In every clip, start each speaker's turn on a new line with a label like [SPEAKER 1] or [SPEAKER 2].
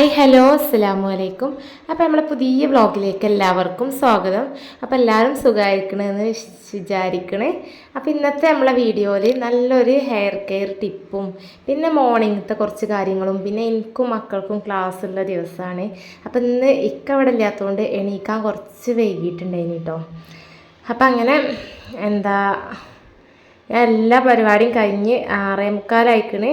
[SPEAKER 1] Hi hello അസ്സലാമു അലൈക്കും അപ്പോൾ നമ്മളെ പുതിയ വ്ളോഗിലേക്ക് എല്ലാവർക്കും സ്വാഗതം. അപ്പോൾ എല്ലാവരും സുഖമായിരിക്കണമെന്ന് വിചാരിക്കണേ. അപ്പോൾ ഇന്നത്തെ നമ്മളെ വീഡിയോയിൽ നല്ലൊരു ഹെയർ കെയർ ടിപ്പും പിന്നെ മോർണിംഗത്തെ കുറച്ച് കാര്യങ്ങളും പിന്നെ എനിക്കും മക്കൾക്കും ക്ലാസ് ഉള്ള ദിവസമാണ് അപ്പോൾ ഇന്ന് ഇക്കവിടെ ഇല്ലാത്തതുകൊണ്ട് എണീക്കാൻ കുറച്ച് വൈകിട്ടുണ്ടായിന് കേട്ടോ അപ്പം അങ്ങനെ എന്താ എല്ലാ പരിപാടിയും കഴിഞ്ഞ് ആറേ മുക്കാലായിക്കണ്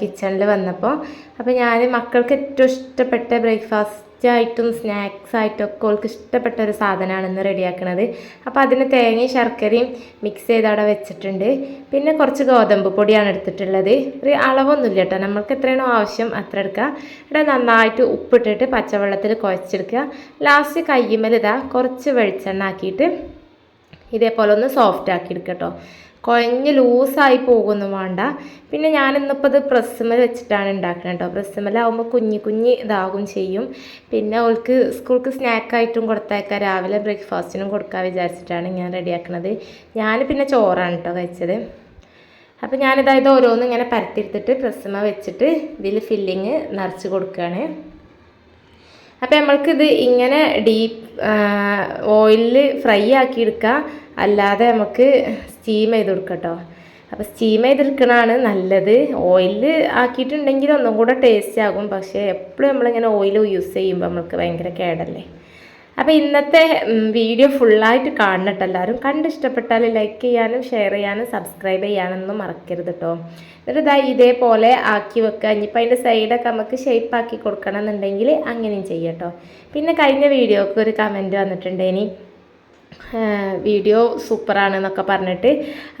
[SPEAKER 1] കിച്ചണിൽ വന്നപ്പോൾ അപ്പോൾ ഞാൻ മക്കൾക്ക് ഏറ്റവും ഇഷ്ടപ്പെട്ട ബ്രേക്ക്ഫാസ്റ്റ് ആയിട്ടും സ്നാക്സ് ആയിട്ടും ഒക്കെ അവൾക്ക് ഇഷ്ടപ്പെട്ട ഒരു സാധനമാണ് ഇന്ന് റെഡിയാക്കണത്. അപ്പോൾ അതിന് തേങ്ങയും ശർക്കരയും മിക്സ് ചെയ്ത് അവിടെ വെച്ചിട്ടുണ്ട്. പിന്നെ കുറച്ച് ഗോതമ്പ് പൊടിയാണ് എടുത്തിട്ടുള്ളത്. ഒരു അളവൊന്നുമില്ല കേട്ടോ. നമ്മൾക്ക് എത്രയാണോ ആവശ്യം അത്ര എടുക്കുക. ഇവിടെ നന്നായിട്ട് ഉപ്പിട്ടിട്ട് പച്ചവെള്ളത്തിൽ കുഴച്ചെടുക്കുക. ലാസ്റ്റ് കയ്യുമ്മൽ ഇതാ കുറച്ച് വെളിച്ചെണ്ണ ആക്കിയിട്ട് ഇതേപോലെ ഒന്ന് സോഫ്റ്റ് ആക്കി എടുക്കട്ടോ കുഴഞ്ഞ് ലൂസായി പോകുന്നു വേണ്ട. പിന്നെ ഞാൻ ഇന്നിപ്പോൾ ഇത് പ്രസ്സുമൽ വെച്ചിട്ടാണ് ഉണ്ടാക്കുന്നത് കേട്ടോ പ്രസ്സുമലാവുമ്പോൾ കുഞ്ഞി കുഞ്ഞി ഇതാകും ചെയ്യും. പിന്നെ അവൾക്ക് സ്കൂൾക്ക് സ്നാക്കായിട്ടും കൊടുത്തേക്കാം. രാവിലെ ബ്രേക്ക്ഫാസ്റ്റിനും കൊടുക്കാൻ വിചാരിച്ചിട്ടാണ് ഞാൻ റെഡിയാക്കുന്നത് ഞാൻ പിന്നെ ചോറാണ് കേട്ടോ കഴിച്ചത്. അപ്പോൾ ഞാനിതായത് ഓരോന്നും ഇങ്ങനെ പരത്തിയെടുത്തിട്ട് പ്രസ്സുമ വെച്ചിട്ട് ഇതിൽ ഫില്ലിങ് നിറച്ച് കൊടുക്കുകയാണ് അപ്പോൾ നമ്മൾക്കിത് ഇങ്ങനെ ഡീപ്പ് ഓയിലിൽ ഫ്രൈ ആക്കി എടുക്കുക അല്ലാതെ നമുക്ക് സ്റ്റീം ചെയ്ത് കൊടുക്കാം കേട്ടോ അപ്പോൾ സ്റ്റീം ചെയ്തെടുക്കണതാണ് നല്ലത്. ഓയിലിൽ ആക്കിയിട്ടുണ്ടെങ്കിൽ ഒന്നും കൂടെ ടേസ്റ്റ് ആകും. പക്ഷേ എപ്പോഴും നമ്മളിങ്ങനെ ഓയിൽ യൂസ് ചെയ്യുമ്പോൾ നമ്മൾക്ക് ഭയങ്കര കേടല്ലേ? അപ്പോൾ ഇന്നത്തെ വീഡിയോ ഫുള്ളായിട്ട് കാണണം കേട്ടോ എല്ലാവരും കണ്ട് ഇഷ്ടപ്പെട്ടാൽ ലൈക്ക് ചെയ്യാനും ഷെയർ ചെയ്യാനും സബ്സ്ക്രൈബ് ചെയ്യാനൊന്നും മറക്കരുത് കേട്ടോ എന്നിട്ട് ഇതാ ഇതേപോലെ ആക്കി വെക്കുക ഇനിയിപ്പോൾ അതിന്റെ സൈഡൊക്കെ നമുക്ക് ഷേപ്പ് ആക്കി കൊടുക്കണം എന്നുണ്ടെങ്കിൽ അങ്ങനെയും ചെയ്യട്ടോ പിന്നെ കഴിഞ്ഞ വീഡിയോക്ക് ഒരു കമന്റ് വന്നിട്ടുണ്ട്. ഇനി വീഡിയോ സൂപ്പറാണെന്നൊക്കെ പറഞ്ഞിട്ട്.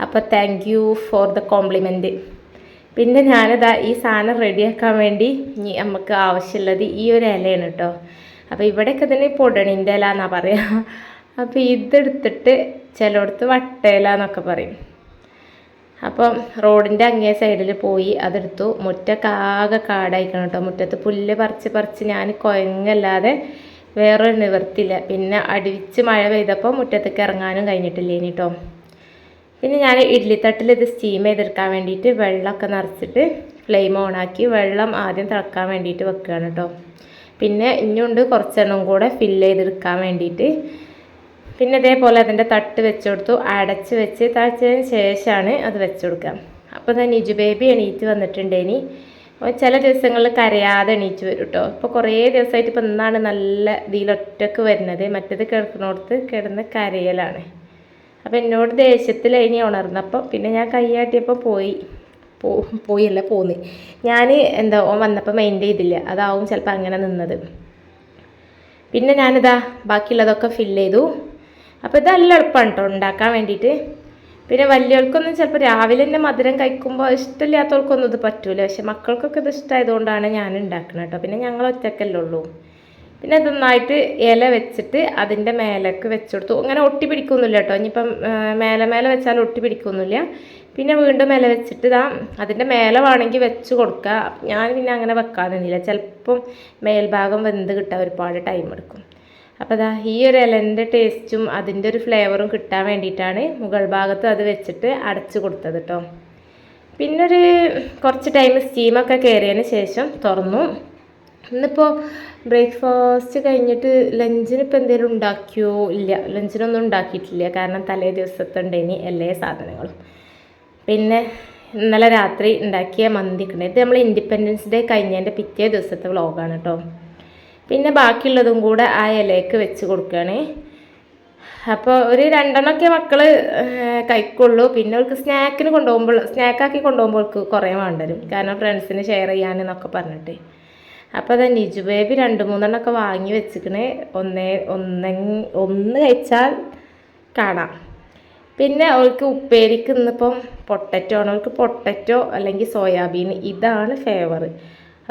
[SPEAKER 1] അപ്പോൾ thank you for the compliment പിന്നെ ഞാനിതാ ഈ സാധനം റെഡിയാക്കാൻ വേണ്ടി നമുക്ക് ആവശ്യമുള്ളത് ഈ ഒരു ഇലയാണ് കേട്ടോ അപ്പോൾ ഇവിടെയൊക്കെ തന്നെ പൊടണിന്റെ ഇല എന്നാണ് പറയുക അപ്പോൾ ഇതെടുത്തിട്ട് ചിലയിടത്ത് വട്ടയില എന്നൊക്കെ പറയും. അപ്പം റോഡിന്റെ അങ്ങേ സൈഡിൽ പോയി അതെടുത്തു. മുറ്റൊക്കെ ആകെ കാടായിക്കണം കേട്ടോ. മുറ്റത്ത് പുല്ല് പറിച്ച് പറിച്ച് ഞാൻ കുഴങ്ങല്ലാതെ വേറൊരു നിവർത്തില്ല പിന്നെ അടിച്ച് മഴ പെയ്തപ്പോൾ മുറ്റത്തേക്ക് ഇറങ്ങാനും കഴിഞ്ഞിട്ടില്ല ഇനി കേട്ടോ. പിന്നെ ഞാൻ ഇഡ്ലിത്തട്ടിൽ ഇത് സ്റ്റീം ചെയ്തെടുക്കാൻ വേണ്ടിയിട്ട് വെള്ളമൊക്കെ നിറച്ചിട്ട് ഫ്ലെയിം ഓണാക്കി വെള്ളം ആദ്യം തിളക്കാൻ വേണ്ടിയിട്ട് വെക്കുകയാണ് കേട്ടോ. പിന്നെ ഇഞ്ഞുണ്ട് കുറച്ചെണ്ണം കൂടെ ഫില്ല് ചെയ്തെടുക്കാൻ വേണ്ടിയിട്ട്. പിന്നെ ഇതേപോലെ അതിന്റെ തട്ട് വെച്ച് കൊടുത്തു. അടച്ച് വെച്ച് തഴച്ചതിന് ശേഷമാണ് അത് വെച്ച് കൊടുക്കുക. അപ്പോൾ തന്നെ നിജു ബേബി എണീറ്റ് വന്നിട്ടുണ്ട് ഇനി. അപ്പോൾ ചില ദിവസങ്ങളിൽ കരയാതെ എണീറ്റ് വരും കേട്ടോ. ഇപ്പോൾ കുറേ ദിവസമായിട്ട് ഇപ്പോൾ ഇന്നാണ് നല്ല ഇതിലൊറ്റക്ക് വരുന്നത്. മറ്റേത് കിടക്കുന്നിടത്ത് കിടന്ന് കരയലാണ്. അപ്പോൾ എന്നോട് ദേഷ്യത്തിൽ ഇനി ഉണർന്നപ്പോൾ പിന്നെ ഞാൻ കൈയാട്ടിയപ്പോൾ പോയി. പോ പോയല്ല പോന്ന്. ഞാൻ എന്താ ഓൻ വന്നപ്പോൾ മൈൻഡ് ചെയ്തില്ല. അതാവും ചിലപ്പോൾ അങ്ങനെ നിന്നത്. പിന്നെ ഞാനിതാ ബാക്കിയുള്ളതൊക്കെ ഫില്ല് ചെയ്തു. അപ്പോൾ ഇതെല്ലാം എളുപ്പമാണ് കേട്ടോ ഉണ്ടാക്കാൻ വേണ്ടിയിട്ട് പിന്നെ വലിയവർക്കൊന്നും ചിലപ്പോൾ രാവിലെ തന്നെ മധുരം കഴിക്കുമ്പോൾ ഇഷ്ടമില്ലാത്തവർക്കൊന്നും ഇത് പറ്റൂല. പക്ഷെ മക്കൾക്കൊക്കെ ഇത് ഇഷ്ടമായതുകൊണ്ടാണ് ഞാൻ ഉണ്ടാക്കുന്നത് കേട്ടോ പിന്നെ ഞങ്ങൾ ഒറ്റക്കല്ലേ ഉള്ളൂ. പിന്നെ നന്നായിട്ട് ഇല വെച്ചിട്ട് അതിന്റെ മേലേക്ക് വെച്ച് കൊടുത്തു. അങ്ങനെ ഒട്ടി പിടിക്കൊന്നുമില്ല കേട്ടോ. ഇനിയിപ്പം മേലെ മേലെ വെച്ചാൽ ഒട്ടി പിടിക്കൊന്നുമില്ല. പിന്നെ വീണ്ടും ഇല വെച്ചിട്ട് ഇതാ അതിന്റെ മേലെ വേണമെങ്കിൽ വെച്ച് കൊടുക്കുക. ഞാൻ പിന്നെ അങ്ങനെ വെക്കാൻ നിന്നില്ല. ചിലപ്പം മേൽഭാഗം വെന്ത് കിട്ടാൻ ഒരുപാട് ടൈം എടുക്കും. അപ്പോൾ അതാ ഈ ഒരു ഇലന്റെ ടേസ്റ്റും അതിന്റെ ഒരു ഫ്ലേവറും കിട്ടാൻ വേണ്ടിയിട്ടാണ് മുകൾ ഭാഗത്ത് അത് വെച്ചിട്ട് അടച്ചു കൊടുത്തത് കേട്ടോ. പിന്നൊരു കുറച്ച് ടൈം സ്റ്റീമൊക്കെ കയറിയതിന് ശേഷം തുറന്നു. ഇന്നിപ്പോൾ ബ്രേക്ക്ഫാസ്റ്റ് കഴിഞ്ഞിട്ട് ലഞ്ചിന് ഇപ്പോൾ എന്തെങ്കിലും ഉണ്ടാക്കിയോ ഇല്ല. ലഞ്ചിനൊന്നും ഉണ്ടാക്കിയിട്ടില്ല. കാരണം തലേ ദിവസത്തെ ഇനി എല്ലാ സാധനങ്ങളും. പിന്നെ ഇന്നലെ രാത്രി ഉണ്ടാക്കിയ മന്തി ഉണ്ട് ഇത് നമ്മൾ ഇൻഡിപെൻഡൻസ് ഡേ കഴിഞ്ഞതിന്റെ പിറ്റേ ദിവസത്തെ വ്ളോഗാണ് കേട്ടോ പിന്നെ ബാക്കിയുള്ളതും കൂടെ ആ ഇലയ്ക്ക് വെച്ച് കൊടുക്കുകയാണ് അപ്പോൾ ഒരു രണ്ടെണ്ണമൊക്കെ മക്കൾ കഴിക്കുള്ളൂ. പിന്നെ അവർക്ക് സ്നാക്കിന് കൊണ്ടുപോകുമ്പോൾ സ്നാക്കാക്കി കൊണ്ടുപോകുമ്പോൾ അവർക്ക് കുറേ വേണ്ടരും കാരണം ഫ്രണ്ട്സിന് ഷെയർ ചെയ്യാനെന്നൊക്കെ പറഞ്ഞിട്ട്. അപ്പോൾ അതാ നിജു ബേബി രണ്ട് മൂന്നെണ്ണമൊക്കെ വാങ്ങി വെച്ചിക്കണേ. ഒന്നേ ഒന്നെ ഒന്ന് കഴിച്ചാൽ കാണാം. പിന്നെ അവൾക്ക് ഉപ്പേരിക്ക് ഇന്നിപ്പം പൊട്ടറ്റോ ആണ്. അവൾക്ക് പൊട്ടറ്റോ അല്ലെങ്കിൽ സോയാബീൻ ഇതാണ് ഫേവർ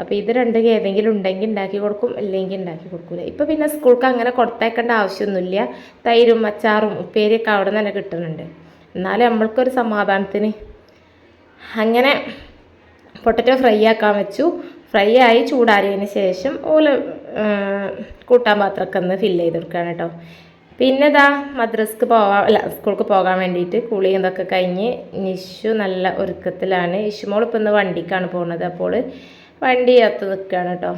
[SPEAKER 1] അപ്പോൾ ഇത് രണ്ടും ഏതെങ്കിലും ഉണ്ടെങ്കിൽ ഉണ്ടാക്കി കൊടുക്കും അല്ലെങ്കിൽ ഉണ്ടാക്കി കൊടുക്കില്ല ഇപ്പോൾ പിന്നെ സ്കൂൾക്ക് അങ്ങനെ കൊടുത്തേക്കേണ്ട ആവശ്യമൊന്നുമില്ല. തൈരും അച്ചാറും ഉപ്പേരിയൊക്കെ അവിടെ നിന്ന് തന്നെ കിട്ടുന്നുണ്ട്. എന്നാലും നമ്മൾക്കൊരു സമാധാനത്തിന്. അങ്ങനെ പൊട്ടറ്റോ ഫ്രൈ ആക്കാൻ വെച്ചു. ഫ്രൈ ആയി ചൂടാറിയതിന് ശേഷം ഓല കൂട്ടാൻ പാത്രമൊക്കെ ഒന്ന് ഫില്ല് ചെയ്ത് കൊടുക്കുകയാണ് കേട്ടോ. പിന്നെ ഇതാ മദ്രസ്ക്ക് പോകാൻ അല്ല സ്കൂൾക്ക് പോകാൻ വേണ്ടിയിട്ട് കുളി ഇതൊക്കെ കഴിഞ്ഞ് നിഷു നല്ല ഒരുക്കത്തിലാണ്. ഇഷുമോൾ ഇപ്പം ഇന്ന് വണ്ടിക്കാണ് പോകുന്നത് അപ്പോൾ വണ്ടി അകത്ത് നിൽക്കുകയാണ് കേട്ടോ.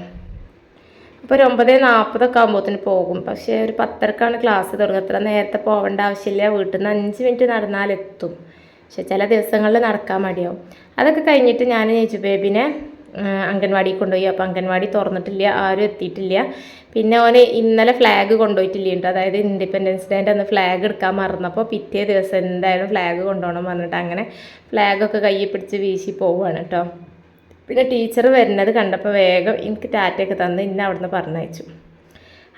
[SPEAKER 1] അപ്പോൾ ഒരു ഒമ്പത് നാൽപ്പതൊക്കെ ആകുമ്പോഴത്തേന് പോകും. പക്ഷേ ഒരു പത്തരക്കാണ് ക്ലാസ് തുടങ്ങുക. അത്ര നേരത്തെ പോകേണ്ട ആവശ്യമില്ല. വീട്ടിൽ നിന്ന് അഞ്ച് മിനിറ്റ് നടന്നാലെത്തും പക്ഷെ ചില ദിവസങ്ങളിൽ നടക്കാൻ മടിയാവും. അതൊക്കെ കഴിഞ്ഞിട്ട് ഞാൻ ചേച്ചി ബേബിനെ അംഗൻവാടി കൊണ്ടുപോയി. അപ്പോൾ അംഗൻവാടി തുറന്നിട്ടില്ല ആരും എത്തിയിട്ടില്ല. പിന്നെ ഓന് ഇന്നലെ ഫ്ലാഗ് കൊണ്ടുപോയിട്ടില്ല അതായത് ഇൻഡിപെൻഡൻസ് ഡേന്റെ അന്ന് ഫ്ലാഗ് എടുക്കാൻ മറന്നപ്പോൾ പിറ്റേ ദിവസം എന്തായാലും ഫ്ലാഗ് കൊണ്ടുപോകണം പറഞ്ഞിട്ട് അങ്ങനെ ഫ്ലാഗൊക്കെ കയ്യിൽ പിടിച്ച് വീശി പോവുകയാണ് കേട്ടോ പിന്നെ ടീച്ചർ വരുന്നത് കണ്ടപ്പോൾ വേഗം എനിക്ക് ടാറ്റയൊക്കെ തന്ന് ഇന്ന് അവിടുന്ന് പറഞ്ഞയച്ചു.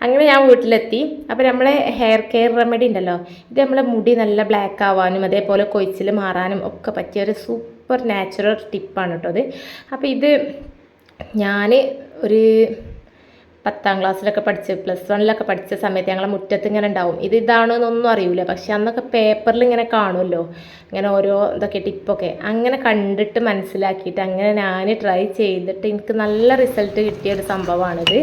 [SPEAKER 1] അങ്ങനെ ഞാൻ വീട്ടിലെത്തി. അപ്പോൾ നമ്മളെ ഹെയർ കെയർ റെമഡി ഉണ്ടല്ലോ. ഇത് നമ്മളെ മുടി നല്ല ബ്ലാക്ക് ആവാനും അതേപോലെ കൊഴിച്ചിൽ മാറാനും ഒക്കെ പറ്റിയ ഒരു സൂപ്പർ നാച്ചുറൽ ടിപ്പാണ് കേട്ടോ അത് അപ്പോൾ ഇത് ഞാൻ ഒരു പത്താം ക്ലാസ്സിലൊക്കെ പഠിച്ച് പ്ലസ് വണ്ണിലൊക്കെ പഠിച്ച സമയത്ത് ഞങ്ങളെ മുറ്റത്ത് ഇങ്ങനെ ഉണ്ടാവും. ഇത് ഇതാണോ എന്നൊന്നും അറിയില്ല പക്ഷെ അന്നൊക്കെ പേപ്പറിൽ ഇങ്ങനെ കാണുമല്ലോ ഇങ്ങനെ ഓരോ ഇതൊക്കെ ടിപ്പൊക്കെ അങ്ങനെ കണ്ടിട്ട് മനസ്സിലാക്കിയിട്ട് അങ്ങനെ ഞാൻ ട്രൈ ചെയ്തിട്ട് എനിക്ക് നല്ല റിസൾട്ട് കിട്ടിയ ഒരു സംഭവമാണിത്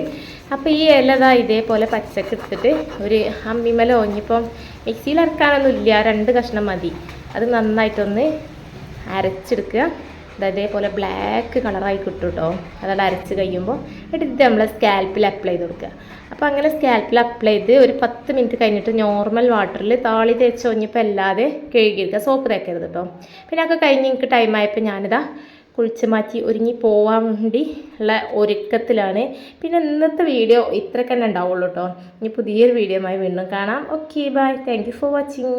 [SPEAKER 1] അപ്പോൾ ഈ ഇലതാ ഇതേപോലെ പച്ചക്ക് എടുത്തിട്ട് ഒരു അമ്മിമല ഇനിയിപ്പം മിക്സിയിൽ അരക്കാനൊന്നും ഇല്ല രണ്ട് കഷ്ണം മതി. അത് നന്നായിട്ടൊന്ന് അരച്ചെടുക്കുക. ദാ ഇതേപോലെ ബ്ലാക്ക് കളറായി കിട്ടും കേട്ടോ അതവിടെ അരച്ച് കഴിയുമ്പോൾ ഇത് നമ്മൾ സ്കാൽപ്പിൽ അപ്ലൈ ചെയ്ത് കൊടുക്കുക. അപ്പോൾ അങ്ങനെ സ്കാൽപ്പിൽ അപ്ലൈ ചെയ്ത് ഒരു പത്ത് മിനിറ്റ് കഴിഞ്ഞിട്ട് നോർമൽ വാട്ടറിൽ താളി തേച്ച് ഒഞ്ഞിപ്പോൾ അല്ലാതെ കഴുകിയെടുക്കുക. സോപ്പ് തേക്കരുത് കേട്ടോ പിന്നെ ഒക്കെ കഴിഞ്ഞ് എനിക്ക് ടൈം ആയപ്പോൾ ഞാനിതാ കുളിച്ച് മാറ്റി ഒരുങ്ങി പോവാൻ വേണ്ടി ഉള്ള ഒരുക്കത്തിലാണ്. പിന്നെ ഇന്നത്തെ വീഡിയോ ഇത്രക്കന്നെ ഉണ്ടാവുള്ളൂ കേട്ടോ ഇനി പുതിയൊരു വീഡിയോ ആയി വീണ്ടും കാണാം. Okay bye thank for watching